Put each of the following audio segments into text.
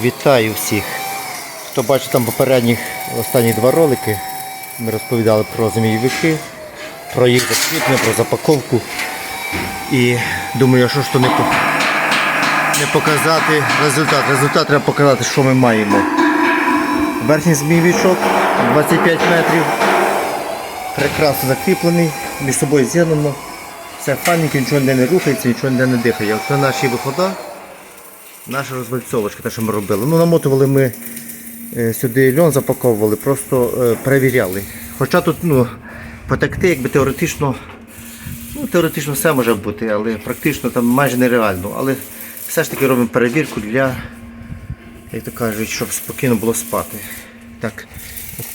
Вітаю всіх! Хто бачив там попередніх останні два ролики, ми розповідали про змійовики, про їх закріплення, про запаковку. І думаю, що ж то не, не показати результат. Результат треба показати, що ми маємо. Верхній змійовичок 25 метрів. Прекрасно закріплений, між собою з'єднано. Все файненько, нічого ніде не рухається, нічого ніде не дихає. Це наші виходи. Наша розвальцовочка, те, що ми робили. Ну, намотували ми е, сюди льон запаковували, просто е, перевіряли. Хоча тут ну, потекти, якби теоретично, ну, теоретично все може бути, але практично там майже нереально. Але все ж таки робимо перевірку для, як то кажуть, щоб спокійно було спати. Так,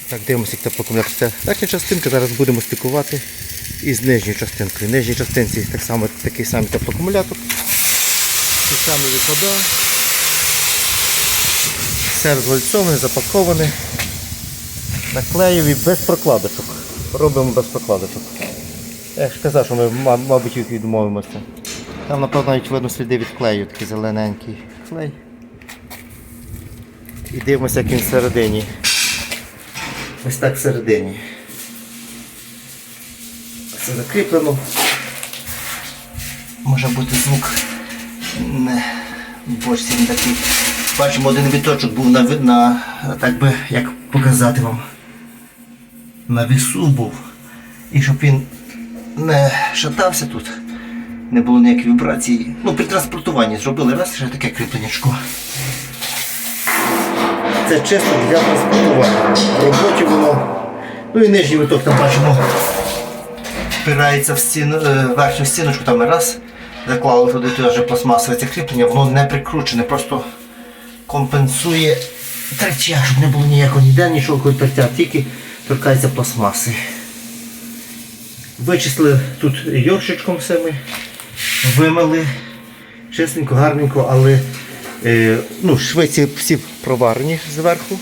так дивимося, як це. Верхня частинка зараз будемо стикувати із нижньою частинкою. В нижній частинці так само, такий самий теплоакумулятор. Ті самі вихода. Все розвальцоване, запаковане. Наклеєві без прокладочок. Робимо без прокладочок. Я ж казав, що ми, мабуть, їх відмовимося. Там, напевно, навіть видно сліди від клею, такий зелененький клей. І дивимося, як він всередині. Ось так всередині. Все закріплено. Може бути звук не бочці не такий. Бачимо, один віточок був на, на так би, як показати вам, на вісу був. І щоб він не шатався тут, не було ніякої вібрації. Ну, при транспортуванні зробили раз ще таке кріпленячко. Це чисто для транспортування. В роботі воно. Ну і нижній виток там бачимо впирається в стіну, е, верхню стіночку, там раз заклали туди теж пластмасове це кріплення, воно не прикручене, просто компенсує тертя, щоб не було ніякого ніде, нічого тертя, тільки торкається пластмаси. Вичислили тут йоршичком все ми, вимили чистенько, гарненько, але е, ну, швиці всі проварені зверху.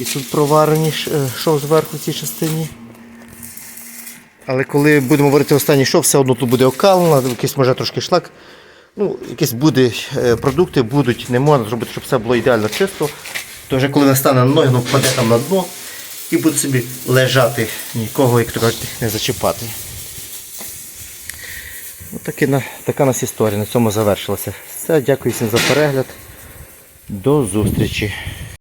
І тут проварені е, шов зверху в цій частині. Але коли будемо говорити останній шов, все одно тут буде окалено, якийсь може трошки шлак. Ну, якісь буде, е, продукти будуть, не можна зробити, щоб все було ідеально чисто. То вже коли настане на ноги, воно впаде там на дно і буде собі лежати, нікого, як то кажуть, не зачіпати. Ну, таки, на, така нас історія, на цьому завершилася. Все, дякую всім за перегляд. До зустрічі.